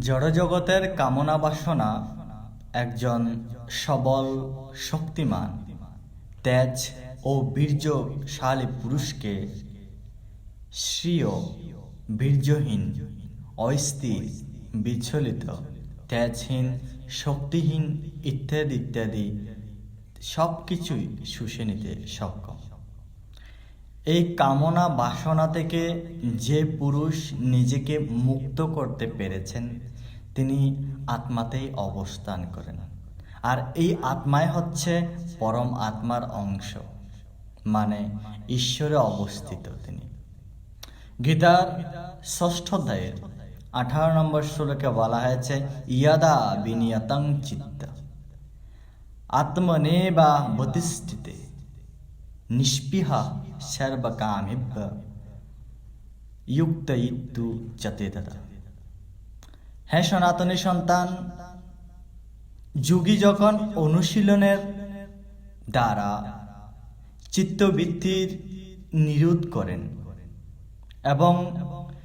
জড়জগতের কামনা বাসনা একজন সবল, শক্তিমান, তেজ ও বীর্যশালী পুরুষকে শ্রীয়, বীর্যহীন, অস্থির, বিচলিত, তেজহীন, শক্তিহীন ইত্যাদি ইত্যাদি সব কিছুই শুষে নিতে সক্ষম। এই কামনা বাসনা থেকে যে পুরুষ নিজেকে মুক্ত করতে পেরেছেন, তিনি আত্মাতেই অবস্থান করেন। আর এই আত্মায় হচ্ছে পরম আত্মার অংশ মানে ঈশ্বরে অবস্থিত তিনি। গীতার ষষ্ঠ অধ্যায়ের আঠারো নম্বর শ্লোকে বলা হয়েছে, ইয়াদা বিনিয়তং চিত্ত। আত্মনেবা বতিষ্ঠিতে নিষ্পিহা সর্বকামিভ্য যুক্ত ইত্যু চতেতদা হ্যাঁ সনাতনী সন্তান, যুগী যখন অনুশীলনের দ্বারা চিত্তবৃত্তির নিরোধ করেন এবং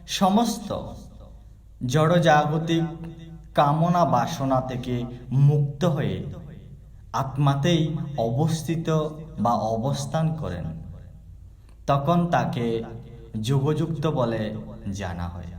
সমস্ত জড়জাগতিক কামনা বাসনা থেকে মুক্ত হয়ে আত্মাতেই অবস্থিত বা অবস্থান করেন। তখন তাকে যোগযুক্ত বলে জানা হয়।